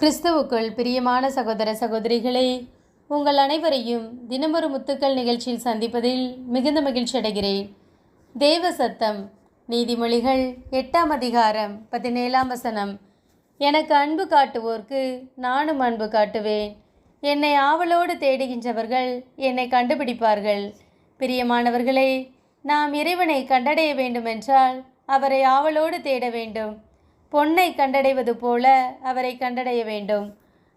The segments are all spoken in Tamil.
கிறிஸ்துவுக்குள் பிரியமான சகோதர சகோதரிகளே உங்கள் அனைவரையும் தினமொரு முத்துக்கள் நிகழ்ச்சியில் சந்திப்பதில் மிகுந்த மகிழ்ச்சி அடைகிறேன். தேவ சத்தம் நீதிமொழிகள் எட்டாம் அதிகாரம் பதினேழாம் வசனம். எனக்கு அன்பு காட்டுவோர்க்கு நானும் அன்பு காட்டுவேன். என்னை ஆவலோடு தேடுகின்றவர்கள் என்னை கண்டுபிடிப்பார்கள். பிரியமானவர்களே நாம் இறைவனை கண்டடைய வேண்டுமென்றால் அவரை ஆவலோடு தேட வேண்டும். பொன்னை கண்டடைவது போல அவரை கண்டடைய வேண்டும்.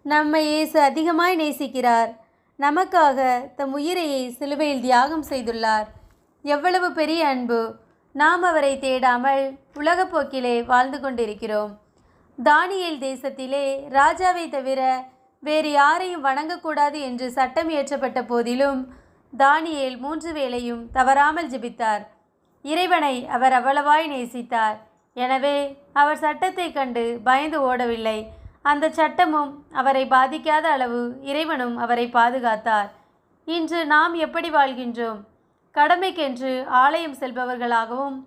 நம்மை இயேசு அதிகமாய் நேசிக்கிறார். நமக்காக தம் உயிரையை சிலுவையில் தியாகம் செய்துள்ளார். எவ்வளவு பெரிய அன்பு. நாம் அவரை தேடாமல் உலகப் போக்கிலே வாழ்ந்து கொண்டிருக்கிறோம். தானியேல் தேசத்திலே ராஜாவை தவிர வேறு யாரையும் வணங்கக்கூடாது என்று சட்டம் இயற்றப்பட்ட போதிலும் தானியேல் மூன்று வேளையும் தவறாமல் ஜெபித்தார். இறைவனை அவர் அவ்வளவாய் நேசித்தார். எனவே அவர் சட்டத்தை கண்டு பயந்து ஓடவில்லை. அந்த சட்டமும் அவரை பாதிக்காத அளவு இறைவனும் அவரை பாதுகாத்தார். இன்று நாம் எப்படி வாழ்கின்றோம்? கடமைக்கென்று ஆலயம் செல்பவர்களாகவும்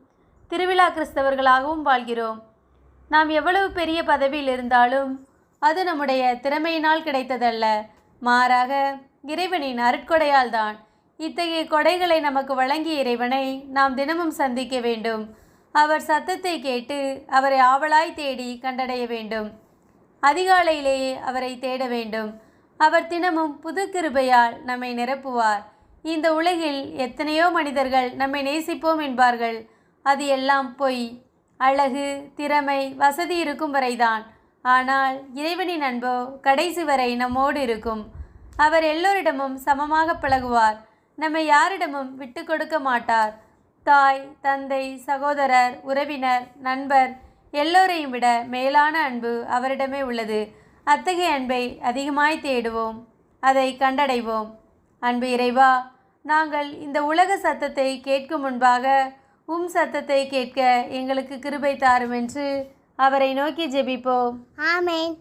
திருவிழா கிறிஸ்தவர்களாகவும் வாழ்கிறோம். நாம் எவ்வளவு பெரிய பதவியில் இருந்தாலும் அது நம்முடைய திறமையினால் கிடைத்ததல்ல. மாறாக இறைவனின் அருட்கொடையால் தான் இத்தகைய கொடைகளை நமக்கு வழங்கிய இறைவனை நாம் தினமும் சந்திக்க வேண்டும். அவர் சத்தத்தை கேட்டு அவரை ஆவலாய் தேடி கண்டடைய வேண்டும். அதிகாலையிலேயே அவரை தேட வேண்டும். அவர் தினமும் புது கிருபையால் நம்மை நிரப்புவார். இந்த உலகில் எத்தனையோ மனிதர்கள் நம்மை நேசிப்போம் என்பார்கள். அது எல்லாம் பொய். அழகு திறமை வசதி இருக்கும் வரைதான். ஆனால் இறைவனின் அன்போ கடைசி வரை நம்மோடு இருக்கும். அவர் எல்லோரிடமும் சமமாக பழகுவார். நம்மை யாரிடமும் விட்டு கொடுக்க மாட்டார். தாய் தந்தை சகோதரர் உறவினர் நண்பர் எல்லோரையும் விட மேலான அன்பு அவரிடமே உள்ளது. அத்தகைய அன்பை அதிகமாய் தேடுவோம். அதை கண்டடைவோம். அன்பு இறைவா நாங்கள் இந்த உலக சத்தத்தை கேட்கும் முன்பாக உம் சத்தத்தை கேட்க எங்களுக்கு கிருபை தாரும் என்று அவரை நோக்கி ஜெபிப்போம். ஆமேன்.